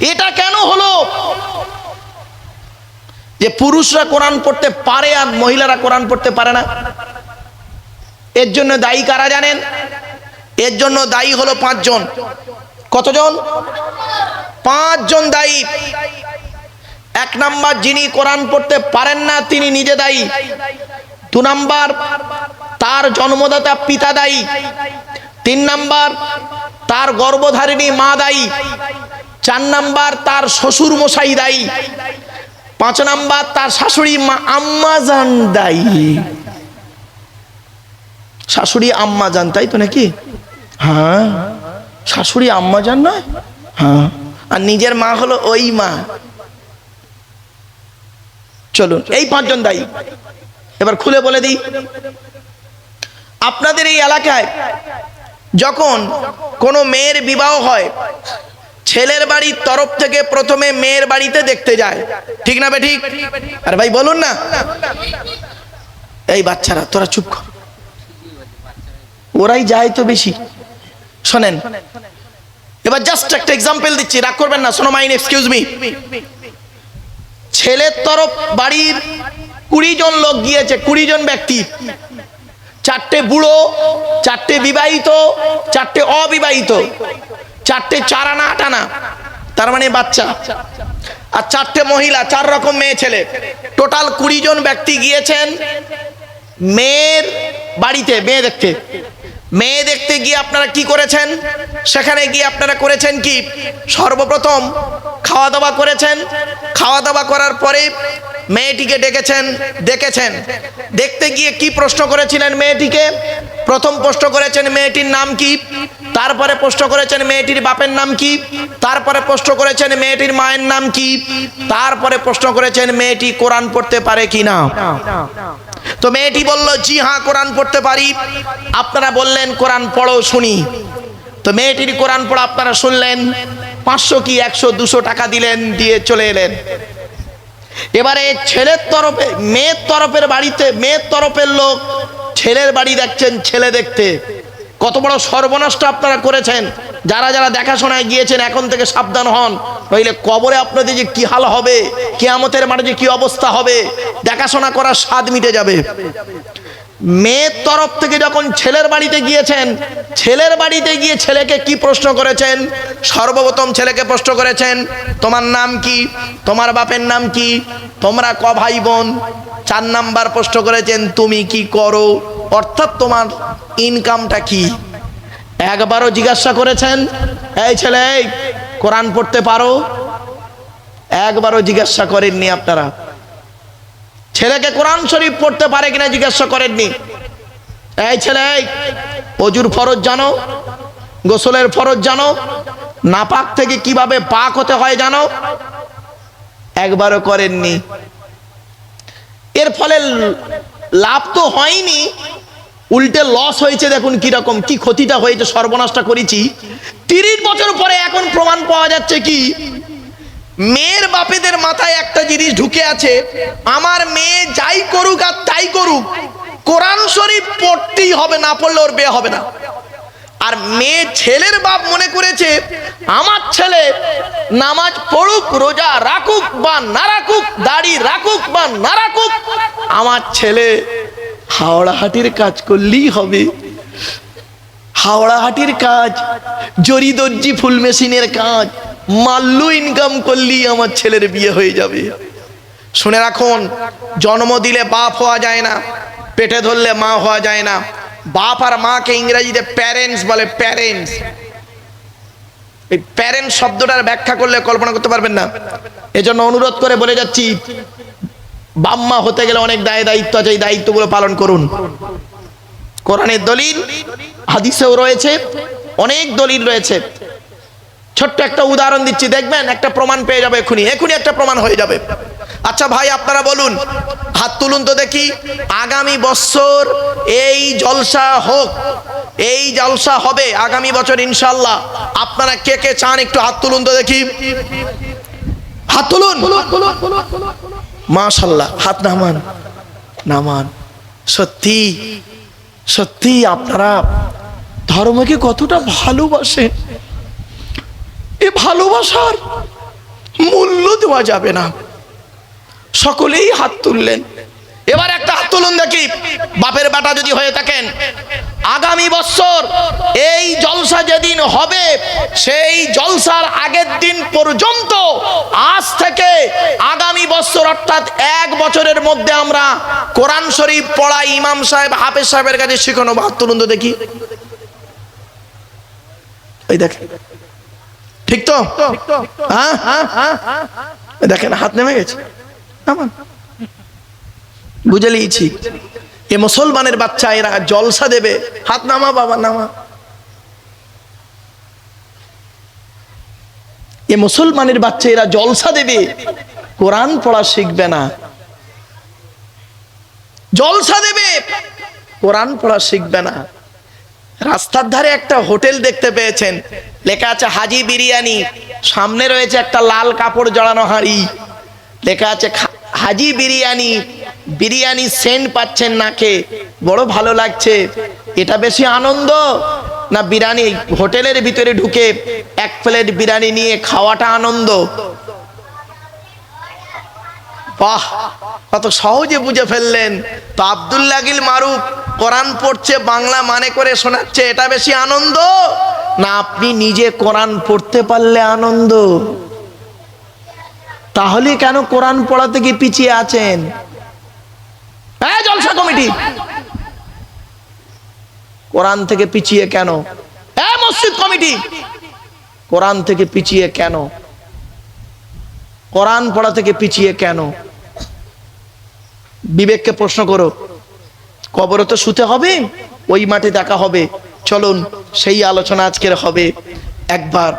এটা কেন হলো? যে পুরুষরা কোরআন পড়তে পারে আর মহিলারা কোরআন পড়তে পারে না। এর জন্য দায়ী কারা জানেন? এর জন্য দায়ী হলো পাঁচজন। কতজন? পাঁচজন দায়ী। এক নাম্বার যিনি কোরআন পড়তে পারেন না, তিনি নিজে দায়ী। দু নাম্বার, তার জন্মদাতা পিতা দায়ী। তিন নাম্বার, তার গর্ভধারিণী মা দায়ী। চার নাম্বার তার শ্বশুর মশাই দায়ী। পাঁচ নাম্বার তার শাশুড়ি মা আম্মা জান দায়ী। শাশুড়ি আম্মা জান, তাই তো নাকি? হ্যাঁ। শাশুড়ি আম্মা জান নয়? হ্যাঁ। আর নিজের মা হলো ওই মা। চলুন, এই পাঁচজন দায়ী। এবার খুলে বলে দিই। আপনাদের এই এলাকায় যখন কোনো মেয়ের বিবাহ হয় ছেলের বাড়ির তরফ থেকে প্রথমে মেয়ের বাড়িতে দেখতে যায়। ঠিক না বে ঠিক? আরে ভাই বলুন না। এই বাচ্চারা, তোরা চুপ কর। ওরাই যায় তো বেশি। শোনেন, এবার জাস্ট একটা এক্সাম্পল দিচ্ছি, রাগ করবেন না, শোনো মাইন এক্সকিউজ মি ছেলের তরফ বাড়ির কুড়ি জন লোক গিয়েছে, কুড়ি জন ব্যক্তি। চারটে বুড়ো, চারটে বিবাহিত, চারটে অবিবাহিত। চারটে চার আনা, আট আনা। তার মানে বাচ্চা। আর চারটে মহিলা, চার রকম মেয়ে ছেলে। টোটাল কুড়ি জন ব্যক্তি গিয়েছেন মেয়ের বাড়িতে, মেয়ে দেখতে। মেয়ে দেখতে গিয়ে আপনারা কি করেছেন? সেখানে গিয়ে আপনারা করেছেন কি? সর্বপ্রথম খাওয়া দাওয়া করেছেন। খাওয়া দাওয়া করার পরে মেয়েটিকে ডেকেছেন দেখেছেন দেখতে গিয়ে কি প্রশ্ন করেছিলেন মেয়েটিকে? প্রথম প্রশ্ন করেছেন মেয়েটির নাম কি? তারপরে প্রশ্ন করেছেন মেয়েটির বাপের নাম কি? তারপরে প্রশ্ন করেছেন মেয়েটির মায়ের নাম কি? তারপরে প্রশ্ন করেছেন মেয়েটি কোরআন পড়তে পারে কি না? তো মেয়েটি বলল, জি হ্যাঁ কোরআন পড়তে পারি। আপনারা বললেন, কোরআন পড়ো, শুনি। তো মেয়েটির কোরআন পড়া আপনারা শুনলেন, পাঁচশো কি একশো দুশো টাকা দিলেন, দিয়ে চলে এলেন। এবারে ছেলের তরফে, মেয়ের তরফের বাড়িতে, মেয়ের তরফের লোক ছেলের বাড়ি দেখছেন ছেলে দেখতে। কত বড় সর্বনাশটা আপনারা করেছেন। যারা যারা দেখাশোনায় গিয়েছেন, এখন থেকে সাবধান হন। নইলে কবরে আপনাদের যে কি হাল হবে, কেয়ামতের মাঠে যে কি অবস্থা হবে, দেখাশোনা করার স্বাদ মিটে যাবে। মেয়ের তরফ থেকে যখন ছেলের বাড়িতে গিয়েছেন, ছেলের বাড়িতে গিয়ে ছেলেকে কি প্রশ্ন করেছেন? সর্বপ্রথম ছেলেকে প্রশ্ন করেছেন, তোমার নাম কি? তোমার বাপের নাম কি? তোমরা ক ভাই বোন? চার নাম্বার প্রশ্ন করেছেন, তুমি কি করো? অর্থাৎ তোমার ইনকামটা কি? একবারও জিজ্ঞাসা করেছেন, এই ছেলে কোরআন পড়তে পারো? একবারও জিজ্ঞাসা করেননি আপনারা। ছেলেকে কোরআন শরীফ পড়তে পারে কিনা জিজ্ঞাসা করেননি। এই ছেলে, অজুর ফরজ জানো? গোসলের ফরজ জানো? নাপাক থেকে কীভাবে পাক হতে হয় জানো? একবারও করেননি। এর ফলে লাভ তো হয়নি। উল্টে লস হয়েছে, দেখুন কি রকম, কি ক্ষতিটা হয়েছে, সর্বনাশটা করেছি। তিরিশ বছর পরে এখন প্রমাণ পাওয়া যাচ্ছে কি? মেয়ের বাপেদের মাথায় একটা জিনিস ঢুকে আছে, আমার মেয়ে যাই করুক আর তাই করুক, কোরআন শরীফ পড়তেই হবে, না পড়লে ওর বিয়ে হবে না। আর মেয়ে ছেলের বাপ মনে করেছে, আমার ছেলে নামাজ পড়ুক, রোজা রাখুক বা না রাখুক, দাড়ি রাখুক বা না রাখুক, আমার ছেলে হাওড়াহাটির কাজ করলেই হবে। হাওড়াহাটির কাজ জরি দর্জি ফুল মেশিনের কাজ মাল্লু ইনকাম করলেই আমার ছেলের বিয়ে হয়ে যাবে। শুনে রাখুন, জন্ম দিলে বাপ হওয়া যায় না, পেটে ধরলে মা হওয়া যায় না। বাপ আর মাকে ইংরেজিতে প্যারেন্টস বলে প্যারেন্টস এই প্যারেন্ট শব্দটার ব্যাখ্যা করলে কল্পনা করতে পারবেন না। এজন্য অনুরোধ করে বলে যাচ্ছি বাম্মা হতে গেলে অনেক দায় দায়িত্ব আছে, এই দায়িত্বগুলো পালন করুন। কোরআনের দলিল, হাদিসেও রয়েছে, অনেক দলিল রয়েছে। ছোট্ট একটা উদাহরণ দিচ্ছি, দেখবেন একটা প্রমাণ পেয়ে যাবে এখনই এখনই একটা প্রমাণ হয়ে যাবে। আচ্ছা ভাই, আপনারা বলুন, হাত তুলুন তো দেখি, আগামী বছর এই জলসা হোক, এই জলসা হবে আগামী বছর ইনশাল্লাহ আপনারা কে কে চান একটু হাত তুলুন তো দেখি। হাত তুলুন। মাশাল্লাহ হাত নামান নামান। সত্যি সত্যি আপনারা ধর্মকে কতটা ভালোবাসেন। এ ভালোবাসার মূল্য দেওয়া যাবে না। সকলেই হাত তুললেন। এবার একটা হাত তুলুন দেখি, বাপের বাটা যদি হয়ে থাকেন, আগামী বছর এই জলসা যেদিন হবে, সেই জলসার আগের দিন পর্যন্ত, আজ থেকে আগামী বছর, অর্থাৎ এক বছরের মধ্যে আমরা কোরআন শরীফ পড়া ইমাম সাহেব, হাফেজ সাহেবের কাছে শিখানো, হাত তুলুন তো দেখি। এই দেখেন। ঠিক তো? হ্যাঁ? দেখেন, হাত নেমে গেছে। বুঝে নিয়েছি। এ মুসলমানের বাচ্চা, এরা জলসা দেবে। হাত নামা, বাবা, নামা। এ মুসলমানের বাচ্চা, এরা জলসা দেবে। কোরআন পড়া শিখবে না। জলসা দেবে। কোরআন পড়া শিখবে না। রাস্তার ধারে একটা হোটেল দেখতে পেয়েছেন। লেখা আছে হাজি বিরিয়ানি। সামনে রয়েছে একটা লাল কাপড় জড়ানো হাঁড়ি। লেখা আছে হাজি বিরিয়ানি। বিরিয়ানি সেন্ট পাচ্ছেন নাকে। বড় ভালো লাগছে। এটা বেশি আনন্দ? না বিরিয়ানি হোটেলের ভিতরে ঢুকে এক প্লেট বিরিয়ানি নিয়ে খাওয়াটা আনন্দ? বাহ! কত সহজে বুঝে ফেললেন। তো আব্দুল্লাহ গিল মারুফ। কোরআন পড়ছে, বাংলা মানে করে শোনাচ্ছে, এটা বেশি আনন্দ? না, আপনি নিজে কোরআন পড়তে পারলে আনন্দ। তাহলে কেন কোরআন পড়া থেকে পিছিয়ে আছেন? হ্যাঁ জলসা কমিটি। কোরআন থেকে পিছিয়ে কেন? হ্যাঁ মসজিদ কমিটি। কোরআন থেকে পিছিয়ে কেন? কোরআন পড়া থেকে পিছিয়ে কেন? বিবেককে প্রশ্ন করো। কবরে তো শুতে হবে, ওই মাঠে দেখা হবে। চলুন, সেই আলোচনা আজকের হবে। একবার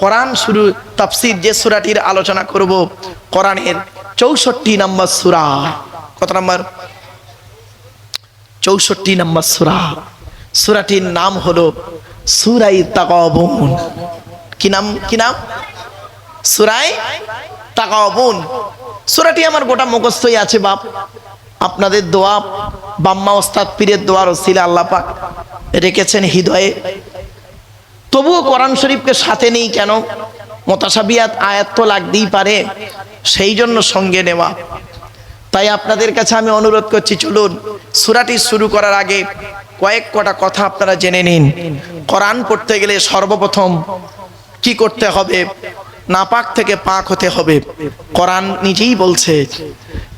কোরআন শুরু, তাফসির যে সুরাটির আলোচনা করব, কোরআনের চৌষট্টি নম্বর সুরা। কত নম্বর? চৌষট্টি নম্বর সুরা। সুরাটির নাম হলো সুরাই তাকাবুন কি নাম কি নাম? সুরাই তাকাবুন সুরাটি আমার গোটা মুখস্থই আছে বাপ। আপনাদের দোয়া বাম্মা ওস্তাদ পীরের দোয়ার ওসিলা আল্লাহ পাক রেখেছেন হৃদয়ে। তবুও কোরআন শরীফকে সাথে নেই কেন? মোতাসাবিয়াত আয়াত তো লাগতেই পারে, সেই জন্য সঙ্গে নেওয়া। তাই আপনাদের কাছে আমি অনুরোধ করছি, চলুন সুরাটি শুরু করার আগে কয়েক কটা কথা আপনারা জেনে নিন। কোরআন পড়তে গেলে সর্বপ্রথম কি করতে হবে? নাপাক থেকে পাক হতে হবে। কোরআন নিজেই বলছে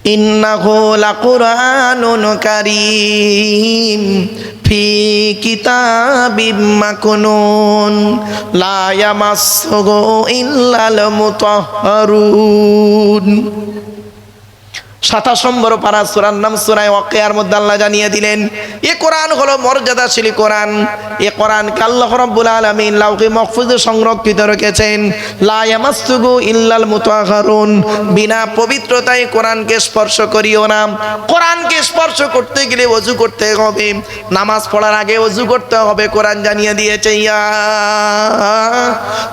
ইন্নাহু লাকুরআনুন কারীম ফি কিতাবিম মাকুনুন লা ইয়ামাসসুহু ইল্লাল মুতাহহারুন সাতাশ নম্বর পারা সুরার নাম সুরায় অকেয়ার মধ্যে আল্লাহ জানিয়ে দিলেন, এ কোরআন হলো মর্যাদাশীল কোরআন। এ কোরআন আল্লাহ রব্বুল আলামিন লাউকে মহফুজে সংরক্ষিত রেখেছেন। লা ইয়ামাসসুহু ইল্লাল মুতাহহারুন বিনা পবিত্রতায় কোরআনকে স্পর্শ করিও না। কোরআনকে স্পর্শ করতে গেলে অজু করতে হবে। নামাজ পড়ার আগে অজু করতে হবে। কোরআন জানিয়ে দিয়েছে, ইয়া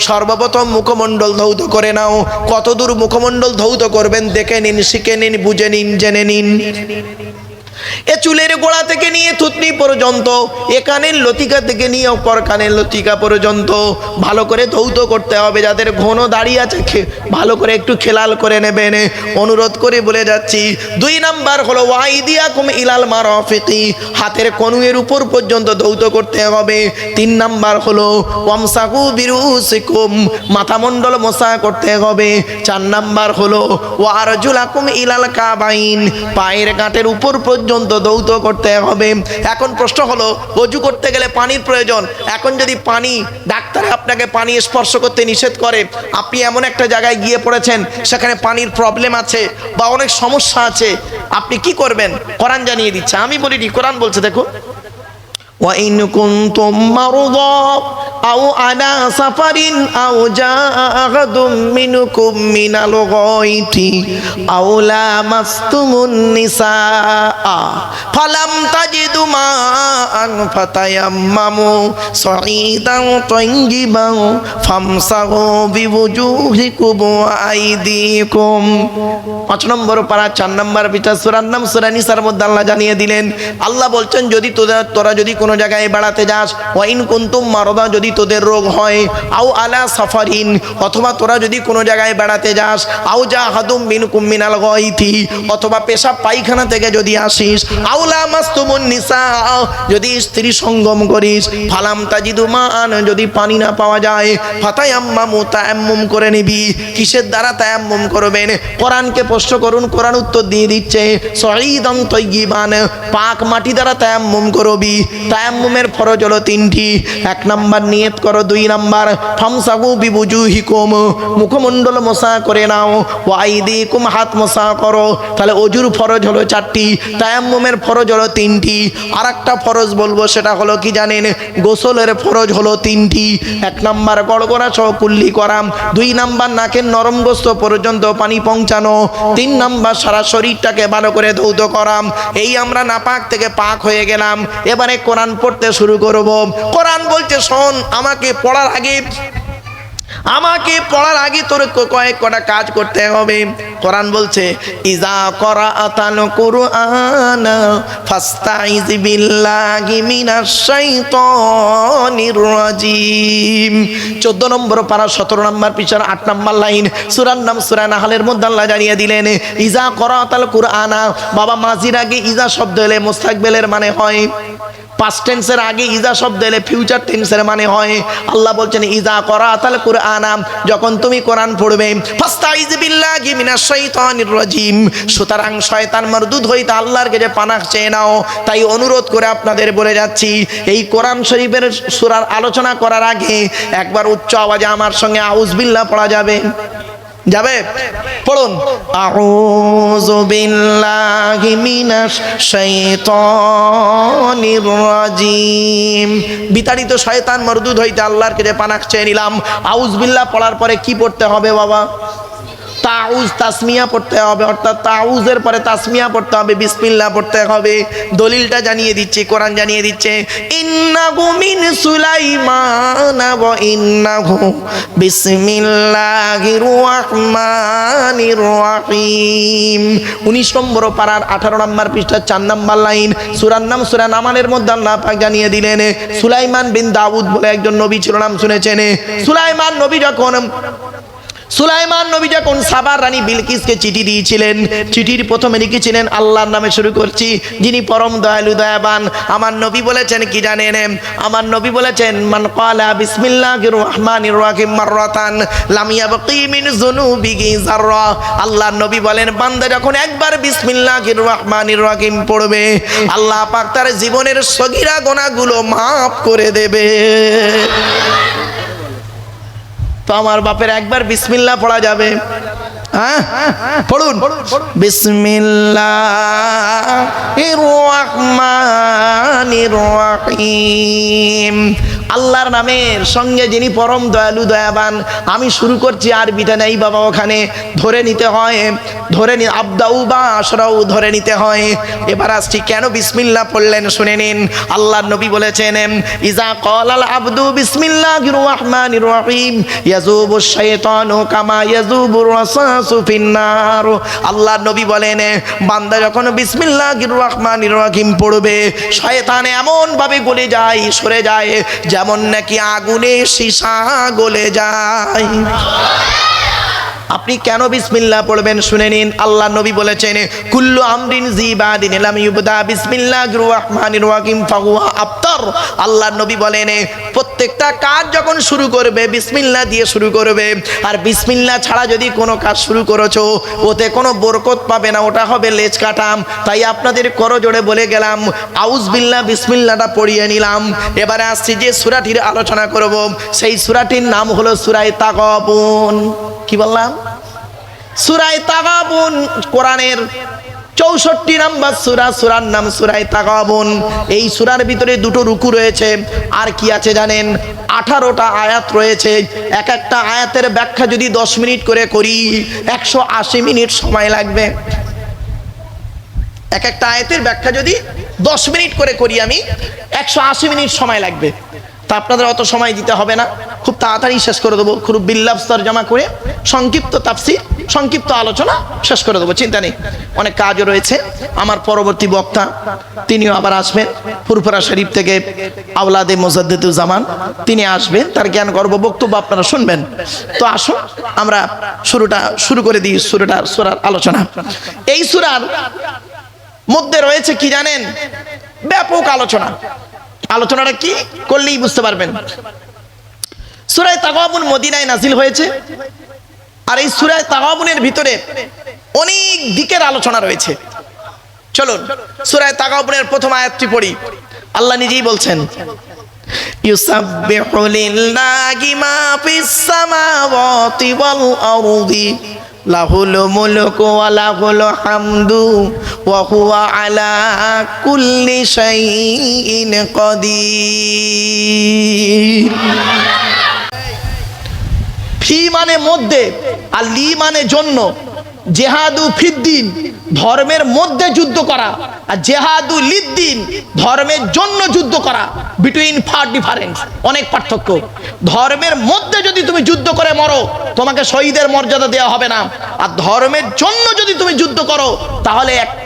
সর্বপ্রথম মুখমণ্ডল ধৌত করে নাও। কতদূর মুখমণ্ডল ধৌত করবেন, দেখে নিন, শিখে নিন, বুঝে নিন, জেনে নিন। এ চুলের গোড়া থেকে নিয়ে থুতনি পর্যন্ত এ কানের লতিকা থেকে নিয়ে অপর কানের লতিকা পর্যন্ত। ভালো করে ধৌত করতে হবে, যাদের ঘন দাঁড়িয়ে আছে ভালো করে একটু খেলাল করে নেবেন। অনুরোধ করে বলে যাচ্ছি, দুই নাম্বার হলো ওয়াইদিয়া কুম ইলাল মারফিকি। হাতের কনুয়ের উপর পর্যন্ত ধৌত করতে হবে। তিন নাম্বার হলো ওয়ামসাকু বিরুসিকুম। মাথামণ্ডল মশা করতে হবে। চার নাম্বার হলো ওয়ারজুলাকুম ইলাল কাবাইন। পায়ের গাঁটের উপর পর্যন্ত দৌত করতে হবে। এখন প্রশ্ন হলো, অজু করতে গেলে পানির প্রয়োজন। এখন যদি পানি, ডাক্তার আপনাকে পানি স্পর্শ করতে নিষেধ করে, আপনি এমন একটা জায়গায় গিয়ে পড়েছেন, সেখানে পানির প্রবলেম আছে বা অনেক সমস্যা আছে, আপনি কি করবেন? কোরআন জানিয়ে দিচ্ছে। আমি বলিনি, কোরআন বলছে, দেখো। وإن كنتم مرضى أو على سفر أو جاء أحد منكم من الغائط أو لامستم النساء فلم تجدوا ماء فتيمموا صعيدا طيبا فامسحوا بوجوهكم وأيديكم পাঁচ নম্বর পারা চার নম্বর বিচার সুরার নাম সুরা নিসার মধ্যে আল্লাহ জানিয়ে দিলেন, আল্লাহ বলছেন, যদি তোরা তোরা যদি কোনো জায়গায় বেড়াতে যাস ওয়াইন কুন্তুম মারদা, যদি তোদের রোগ হয়, আও আলা সাফারিন, অথবা তোরা যদি কোনো জায়গায় বেড়াতে যাস, আও যা হাদুম মিন কুমিনাল গইথি অথবা পেশাব পায়খানা থেকে যদি আসিস আউলা মাস্তুমুন নিসা, যদি স্ত্রী সঙ্গম করিস, ফালাম তাজিদু মান যদি পানি না পাওয়া যায়, ফাতায়াম্মামু, তায়াম্মুম করে নিবি। কিসের দ্বারা তায়াম্মুম করবেন? কোরআনকে প্রশ্ন করুন, কোরআন উত্তর দিয়ে দিচ্ছে, সঈদম তৈগিবান পাক মাটি দ্বারা তায়াম্মুম করবি। তায়াম্মুমের ফরজ হলো তিনটি। এক নাম্বার, নিয়ত করো। দুই নাম্বার ফামসাগু বিবুজুহিকুম মুখমণ্ডল মশা করে নাও। ওয়াইদিকুম হাত মশা করো। তাহলে অজুর ফরজ হলো চারটি, তায়াম্মুমের ফরজ হলো তিনটি। আর একটা ফরজ বলব, সেটা হলো কি জানেন, গোসলের ফরজ হলো তিনটি। এক নাম্বার, গড়গড়া সহ কুল্লি করাম দুই নাম্বার, নাকের নরম গোস্ত পর্যন্ত পানি পৌঁছানো। তিন নাম্বার সারা শরীরটাকে ভালো করে ধৌত করাম। এই আমরা নাপাক থেকে পাক হয়ে গেলাম। এবারে কোরআন পড়তে শুরু করব। কোরআন বলছে, শোন, আমাকে পড়ার আগে আমাকে পড়ার আগে তোর কয়েক কটা কাজ করতে হবে। কোরআন বলছে ইজা করা আতাল কুরআন ফাস্তাইজ বিল্লাহি মিনাশ শাইতানির রাজিম। 14 নম্বর পারা 17 নম্বর পিছন 8 নম্বর লাইন। সূরার নাম সূরা নাহলের মধ্যে আল্লাহ জানিয়ে দিলেন ইজা করা আতাল কুরআনা। বাবা মাঝির আগে ইজা শব্দ এলে মুস্তাকবেলের মানে হয়। পাস্ট টেন্সের আগে ইজা শব্দ এলে ফিউচার টেন্সের মানে হয়। আল্লাহ বলছেন, ইজা করা তাহলে কোরআন, যখন তুমি কোরআন পড়বে রাজিম। সুতরাং শয়তান মরদুদ হইতে আল্লাহর কাছে পানাহ চেয়ে নাও। তাই অনুরোধ করে আপনাদের বলে যাচ্ছি, এই কোরআন শরীফের সূরার আলোচনা করার আগে একবার উচ্চ আওয়াজে আমার সঙ্গে আউজ বিল্লাহ পড়া যাবে। যাবে? পড়ুন। আউযু বিল্লাহি মিনাশ শাইতানির রাজিম। বিতাড়িত শয়তান মরদুদ হইতে আল্লাহর কাছে পানাক চেয়ে নিলাম। আউযু বিল্লাহ পড়ার পরে কি পড়তে হবে বাবা? তাউজ, তাসমিয়া পড়তে হবে। অর্থাৎ তাউজের পরে তাসমিয়া পড়তে হবে, বিসমিল্লাহ পড়তে হবে। দলিলটা জানিয়ে দিচ্ছে, কোরআন জানিয়ে দিচ্ছে। ইন্নাহু মিন সুলাইমান ওয়া ইন্নাহু বিসমিল্লাহির রহমানির রহিম। 19 নম্বর পারার 18 নম্বর পৃষ্ঠা 4 নম্বর লাইন। সূরার নাম সূরা নামানের মধ্যে আল্লাহ পাক জানিয়ে দিলেন, সুলাইমান বিন দাউদ বলে একজন নবী ছিল নাম শুনেছেন। সুলাইমান নবী যখন সুলাইমান নবী যখন সাবার রানী বিলকিসকে চিঠি দিয়েছিলেন? চিঠির প্রথমে লিখেছিলেন, আল্লাহর নামে শুরু করছি, যিনি পরম দয়ালু, দয়াবান। আমার নবী বলেছেন, কি জানেন আমার নবী বলেছেন, মান ক্বালা বিসমিল্লাহির রহমানির রহিম মাররাতান, লাম ইয়াবকি মিন যুনুবিহি যাররা। আল্লাহর নবী বলেন, বান্দা যখন একবার বিসমিল্লাহির রহমানির রহিম পড়বে, আল্লাহ পাক তার জীবনের সগীরা গোনাগুলো মাফ করে দেবে। তো আমার বাপের একবার বিসমিল্লা পড়া যাবে। হ্যাঁ? পড়ুন। বিসমিল্লাহির আল্লাহর নামের সঙ্গে যিনি পরম দয়ালু, দয়াবান, আমি শুরু করছি আর বিটা নেই বাবা, ওখানে ধরে নিতে হয়, ধরে নি, আবদাউ বা আশরাউ ধরে নিতে হয়। এবার আসছি, কেন বিসমিল্লা পড়লেন শুনে নিন। আল্লাহর নবী বলেছেন, ইজা কলাল আবদু বিসমিল্লাহির রহমানির রহিম ইয়াজুবু কামা আল্লাহর নবী বলেন, বান্দা যখন বিসমিল্লাহির রহমানির রহিম পড়বে, শয়তান এমন ভাবে গলে যায়, সরে যায় যেমন নাকি আগুনে সীসা গলে যায়। আপনি কেন বিসমিল্লাহ পড়বেন শুনে নিন। আল্লাহ নবী বলেছেন, কুল্লু আমরিন জিবাদিন লাম ইউবদা বিসমিল্লাহির রহমানির রহিম, ফাহুয়া আফতার। আল্লাহ নবী বলেন, প্রত্যেকটা কাজ যখন শুরু করবে, বিসমিল্লাহ দিয়ে শুরু করবে। আর বিসমিল্লাহ ছাড়া যদি কোনো কাজ শুরু করেছ, ওতে কোনো বরকত পাবে না, ওটা হবে লেজ কাটাম। তাই আপনাদের করজোড়ে বলে গেলাম আউজ বিল্লাহ, বিসমিল্লাহটা পড়িয়ে নিলাম। এবারে আসছি যে সুরাটির আলোচনা করব। সেই সুরাটির নাম হলো সুরাই তাকবুন কি বললাম? সুরাই তাগাবুন, কোরআনের চৌষট্টি নাম্বার সুরা, সুরার নাম সুরাই তাকাবন এই সুরার ভিতরে দুটো রুকু রয়েছে। আর কি আছে জানেন? আঠারোটা আয়াত রয়েছে। এক একটা আয়াতের ব্যাখ্যা যদি দশ মিনিট করে করি, একশো আশি মিনিট সময় লাগবে। এক একটা আয়াতের ব্যাখ্যা যদি দশ মিনিট করে করি আমি, একশো আশি মিনিট সময় লাগবে। তা আপনাদের অত সময় দিতে হবে না। খুব তাড়াতাড়ি শেষ করে দেবো। খুব বিল্লাভ স্তর জমা করে সংক্ষিপ্ত তাফসির, সংক্ষিপ্ত আলোচনা শেষ করে দেবো। চিন্তা নেই, অনেক কাজও রয়েছে। আমার পরবর্তী বক্তা, তিনিও আবার আসবেন ফুরফুরা শরীফ থেকে আওলাদে মোজাদ্দুজ্জামান তিনি আসবেন, তার জ্ঞান গর্ব বক্তব্য আপনারা শুনবেন। তো আসুন, আমরা শুরুটা, শুরু করে দিই শুরুটা সুরার আলোচনা। এই সুরার মধ্যে রয়েছে কি জানেন? ব্যাপক আলোচনা। আলোচনাটা কি? করলেই বুঝতে পারবেন। সুরায় তাগাবুন মদিনায় নাজিল হয়েছে। আর এই সুরায় তাগাবুনের ভিতরে অনেক দিকের আলোচনা রয়েছে। চলুন, সুরায় তাগাবুনের প্রথম আয়াতটি পড়ি। আল্লাহ নিজেই বলছেন, ইউসাব্বিহু লিল্লাহি মা ফিস সামাওয়াতি ওয়াল আরদি লাহুল মুলক ওয়া লাহুল হামদু ওয়া হুয়া আলা কুল্লি শাইইন কাদির। ফি মানে মধ্যে আর লি মানে জন্য। জেহাদু ফিদ্দিন, ধর্মের মধ্যে যুদ্ধ করা। আর জেহাদু লিদ্দিন, ধর্মের জন্য যুদ্ধ করা। বিটুইন ফার ডিফারেন্স অনেক পার্থক্য। ধর্মের মধ্যে যদি তুমি যুদ্ধ করে মরো, তোমাকে শহীদের মর্যাদা দেওয়া হবে না। আর ধর্মের জন্য যদি তুমি যুদ্ধ করো, তাহলে এক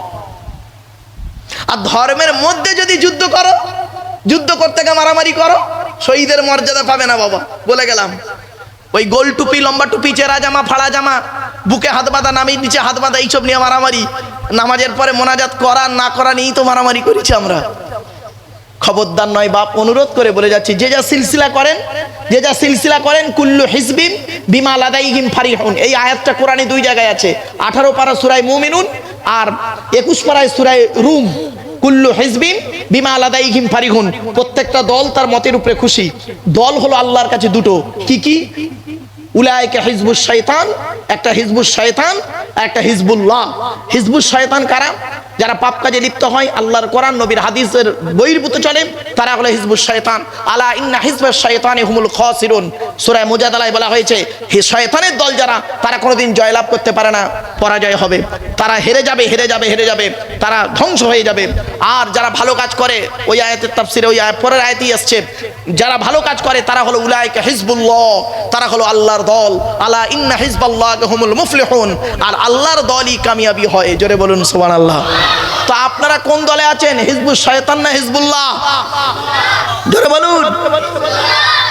আর ধর্মের মধ্যে যদি যুদ্ধ করো, যুদ্ধ করতে গিয়ে মারামারি করো, শহীদের মর্যাদা পাবে না বাবা, বলে গেলাম। ওই গোল টুপি, লম্বা টুপি, চেরা জামা, ফাড়া জামা, বুকে হাত বাঁধা নামি নিচে হাত বাঁধা, এইসব নিয়ে মারামারি। নামাজের পরে মোনাজাত করা, না করা নিয়েই তো মারামারি করেছি আমরা। খবরদার নয়, বাপ, অনুরোধ করে বলে যাচ্ছি, যে যা সিলসিলা করেন, যে যা সিলসিলা করেন, কুল্লু হিসবিন বিমা লাদাইহিম ফারিহুন। এই আয়াতটা কোরআনে দুই জায়গায় আছে। আঠারো পারা সুরায় মুমিনুন আর একুশ পাড়ায় সুরায় রুম, কুল্লু হিজবিন, বিমা আলাদাইহিম ফারিহুন প্রত্যেকটা দল তার মতের উপরে খুশি। দল হলো আল্লাহর কাছে দুটো। কি কি? একটা একটা কারা? যারা পাপ কাজে লিপ্ত হয়, আল্লাহর নবীর হাদিসের বহির্ভূত চলে, তারা আলা বলা হয়েছে, হে শয়তানের দল যারা, তারা কোনোদিন জয়লাভ করতে পারে না, পরাজয় হবে। তারা হেরে যাবে হেরে যাবে হেরে যাবে। তারা ধ্বংস হয়ে যাবে। আর যারা ভালো কাজ করে, ওই আয়াতের তাফসিরে ওই আয়াত, পরের আয়াতই আসছে। যারা ভালো কাজ করে, তারা হলো উলাইকা হিজবুল্লাহ, তারা হলো আল্লাহর দল। আলা ইন্না হিজবাল্লাহ হুমুল মুফলিহুন, আর আল্লাহর দলই কামিয়াবি হয়। জোরে বলুন, সুবহানাল্লাহ। তো আপনারা কোন দলে আছেন? হিজবুল শয়তান না হিজবুল্লাহ? জোরে বলুন।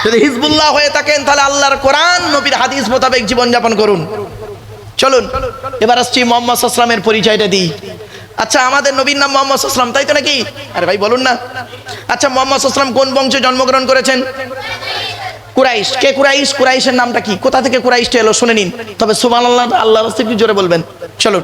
যদি হিজবুল্লাহ হয়ে থাকেন, তাহলে আল্লাহর কোরআন, নবীর হাদিস মোতাবেক জীবনযাপন করুন। চলুন, এবার আসছি মোহাম্মদ আসলামের পরিচয়টা দিই। আচ্ছা আমাদের নবীর নাম মোহাম্মদ আসলাম তাই তো নাকি? আরে ভাই, বলুন না। আচ্ছা মোহাম্মদ আসলাম কোন বংশে জন্মগ্রহণ করেছেন? কুরাইশ। কে কুরাইশ? কুরাইশের নামটা কি? কোথা থেকে কুরাইশটা এলো? শুনে নিন। তবে সুমান আল্লাহ আল্লাহ একটু জোরে বলবেন। চলুন।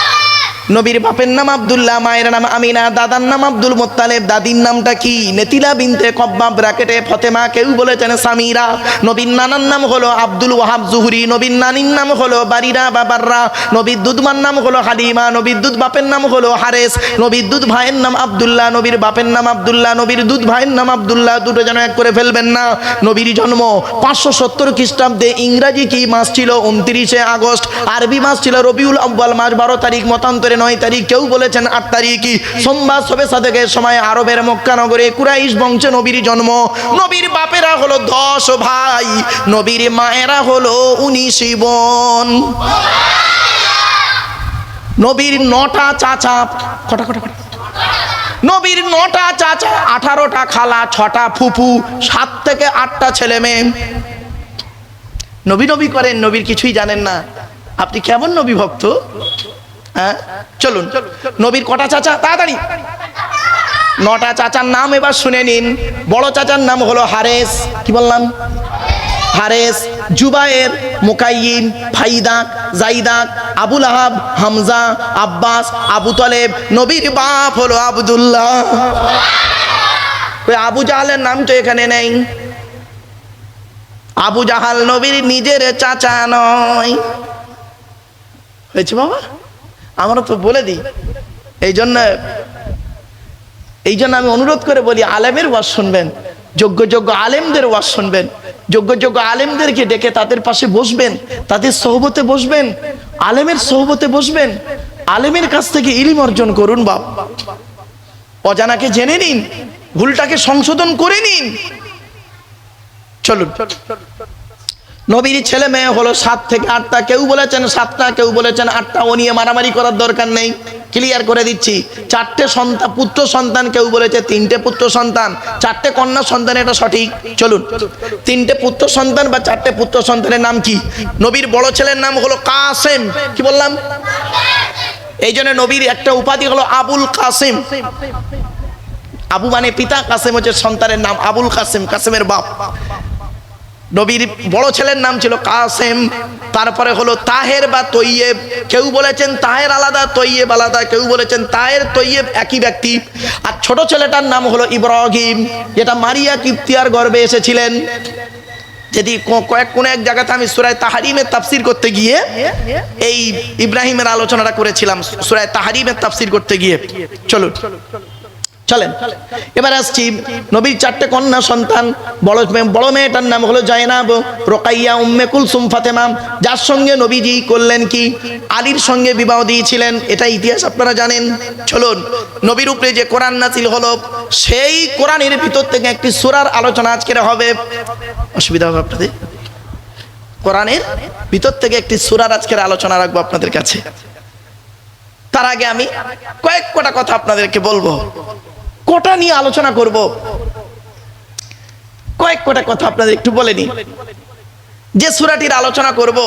নবীর বাপের নাম আব্দুল্লাহ, মায়ের নাম আমিনা, দাদার নাম আব্দুল মোত্তালেব, দাদির নামটা কি? নেতিলা বিনতে কব্বাব ব্রাকেটে ফতেমা, কেউ বলেছেন সামিরা। নবীর নানার নাম হলো আব্দুল ওয়াহাব জুহরি, নবীর নানির নাম হলো বারিরা বাবাররা নবীর দুধমার নাম হলো হালিমা, নবীর দুধ বাপের নাম হলো হারেস, নবীর দুধ ভাইয়ের নাম আব্দুল্লাহ, নবীর বাপের নাম আব্দুল্লাহ, নবীর দুধ ভাইয়ের নাম আব্দুল্লাহ, দুটো যেন এক করে ফেলবেন না। নবীর জন্ম পাঁচশো সত্তর খ্রিস্টাব্দে ইংরাজি কি মাস ছিল? উনত্রিশে আগস্ট। আরবি মাস ছিল রবিউল আব্বাল মাস, বারো তারিখ মতান্তরে নয় তারিখ, কেউ বলেছেন আট তারিখই সোমবার সবে সাদেকের সময় আরবের মক্কা নগরে কুরাইশ বংশে নবীর জন্ম। নবীর বাপেরা হলো দশ ভাই, নবীর মায়েরা হলো উনিশ বোন। নবীর নটা চাচা, কটা কটা কটা? নবীর নটা চাচা, আঠারোটা খালা, ছটা ফুফু সাত থেকে আটটা ছেলে মেয়ে। নবী নবী করেন, নবীর কিছুই জানেন না। আপনি কেমন নবী ভক্ত? হ্যাঁ? চলুন। নবীর কটা চাচা? তাড়াতাড়ি। নটা চাচার নাম এবার শুনে নিন। বড় চাচার নাম হলো হারেস। কি বললাম? হারেস, জুবায়ের মুকাইম ফাইদাক, জাইদাক, আবুল আহাব, হামজা, আব্বাস, আবু তলেব। নবীর বাপ হলো আবদুল্লাহ। আবু জাহালের নাম তো এখানে নেই। আবু জাহাল নবীর নিজের চাচা নয়। হয়েছে বাবা? আমরা তো বলে দিই। এই জন্য এই জন্য আমি অনুরোধ করে বলি, আলেমের ওয়াজ শুনবেন, যোগ্য যোগ্য আলেমদের ওয়াজ শুনবেন, যোগ্য যোগ্য আলেমদেরকে ডেকে তাদের পাশে বসবেন, তাদের সহবতে বসবেন, আলেমের সহবতে বসবেন, আলেমের কাছ থেকে ইলিম অর্জন করুন বাপ। অজানাকে জেনে নিন, ভুলটাকে সংশোধন করে নিন। চলুন। নবীর ছেলে মেয়ে হলো সাত থেকে আটটা। কেউ বলেছেন সাতটা, কেউ বলেছেন আটটা। ও নিয়ে মারামারি করার দরকার নেই। ক্লিয়ার করে দিচ্ছি। চারটে সন্তান, পুত্র সন্তান কেউ বলেছে, তিনটে পুত্র সন্তান। চারটে কন্যা সন্তান, এটা সঠিক। চলুন। তিনটে পুত্র সন্তান বা চারটে পুত্র সন্তানের নাম কি? নবীর বড় ছেলের নাম হলো কাসেম। কি বললাম? এই জন্য নবীর একটা উপাধি হলো আবুল কাসেম। আবু মানে পিতা, কাসেম হচ্ছে সন্তানের নাম। আবুল কাসেম, কাসেমের বাপ। নবীর বড় ছেলের নাম ছিল কাসেম। তারপরে হলো তাহের বা তৈয়েব। কেউ বলেছেন তাহের আলাদা, তৈয়েব আলাদা। কেউ বলেছেন তাহের, তৈয়েব একই ব্যক্তি। আর ছোট ছেলেটার নাম হলো ইব্রাহিম, যেটা মারিয়া কিপ্তিয়ার গর্বে এসেছিলেন। যদি কয়েক, কোনো এক জায়গাতে আমি সুরায় তাহারিমের তাফসির করতে গিয়ে এই ইব্রাহিমের আলোচনাটা করেছিলাম, সুরায় তাহারিমের তাফসির করতে গিয়ে। চলুন। চলেন। এবার আসছি নবীর চারটে কন্যা সন্তান। বড় বড় মেয়েটার নাম হলো জয়নাব, রোকাইয়া উম্মে কুলসুম ফাতেমা। যার সঙ্গে নবীজি করলেন কি? আলীর সঙ্গে বিবাহ দিয়েছিলেন, এটা ইতিহাস আপনারা জানেন। চলুন, নবীর উপরে যে কোরআন নাছিল হলো, সেই কোরআনের ভিতর থেকে একটি সুরার আলোচনা আজকের হবে। অসুবিধা হবে আপনাদের? কোরআনের ভিতর থেকে একটি সুরার আজকের আলোচনা রাখব আপনাদের কাছে। তার আগে আমি কয়েক কটা কথা আপনাদেরকে বলব। কোটা নিয়ে আলোচনা করব? কয়েক কটা কথা আপনাদের একটু বলে নি যে সুরাটির আলোচনা করব,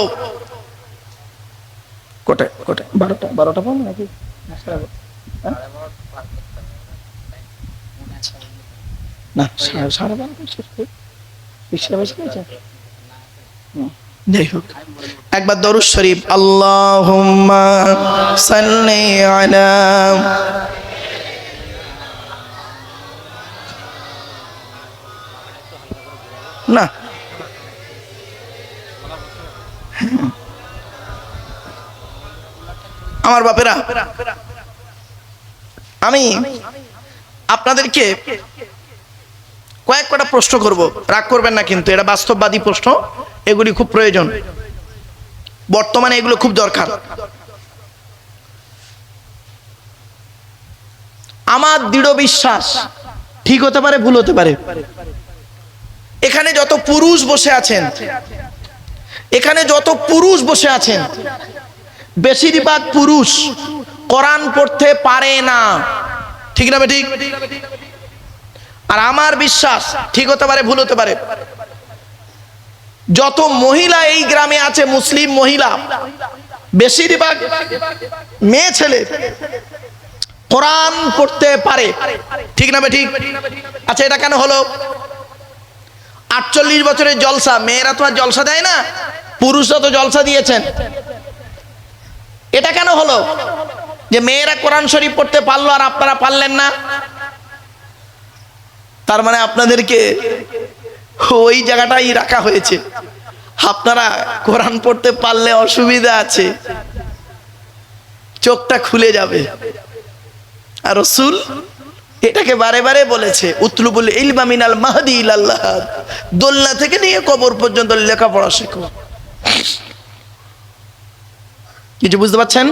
কোটা কোটা, বারোটা বারোটা পাবো নাকি? হ্যাঁ? না, সাড়ে যাই হোক। একবার দরুদ শরীফ, আল্লাহুম্মা সাল্লি না। আমার বাপেরা, আমি আপনাদেরকে কয়েক কটা প্রশ্ন করব। রাগ করবেন না কিন্তু, এটা বাস্তববাদী প্রশ্ন, এগুলি খুব প্রয়োজন। বর্তমানে এগুলো খুব দরকার। আমার দৃঢ় বিশ্বাস, ঠিক হতে পারে, ভুল হতে পারে। এখানে যত পুরুষ বসে আছেন, এখানে যত পুরুষ বসে আছেন, বেশিরভাগ পুরুষ কোরআন পড়তে পারে না। ঠিক না ঠিক আর আমার বিশ্বাস, ঠিক হতে পারে, ভুল হতে পারে। যত মহিলা এই গ্রামে আছে, মুসলিম মহিলা, বেশিরভাগ মেয়ে ছেলে কোরআন পড়তে পারে। ঠিক না ঠিক আচ্ছা এটা কেন হলো? আটচল্লিশ বছরের জলসা, মেয়েরা তো আর জলসা দেয় না? পুরুষরা তো জলসা দিয়েছেন। এটা কেন হলো? যে মেয়েরা কোরআন শরীফ পড়তে পারল আর আপনারা পারলেন না? তার মানে আপনাদেরকে ওই জায়গাটাই রাখা হয়েছে। আপনারা কোরআন পড়তে পারলে অসুবিধা আছে। চোখটা খুলে যাবে। আর রসুল এটাকে বারে বারে বলেছে, উতলুবুল ইলমা মিনাল মাহদি ইলাল্লাহ। দোলনা থেকে নিয়ে কবর পর্যন্ত লেখাপড়া শেখো। কিছু বুঝতে পারছেন?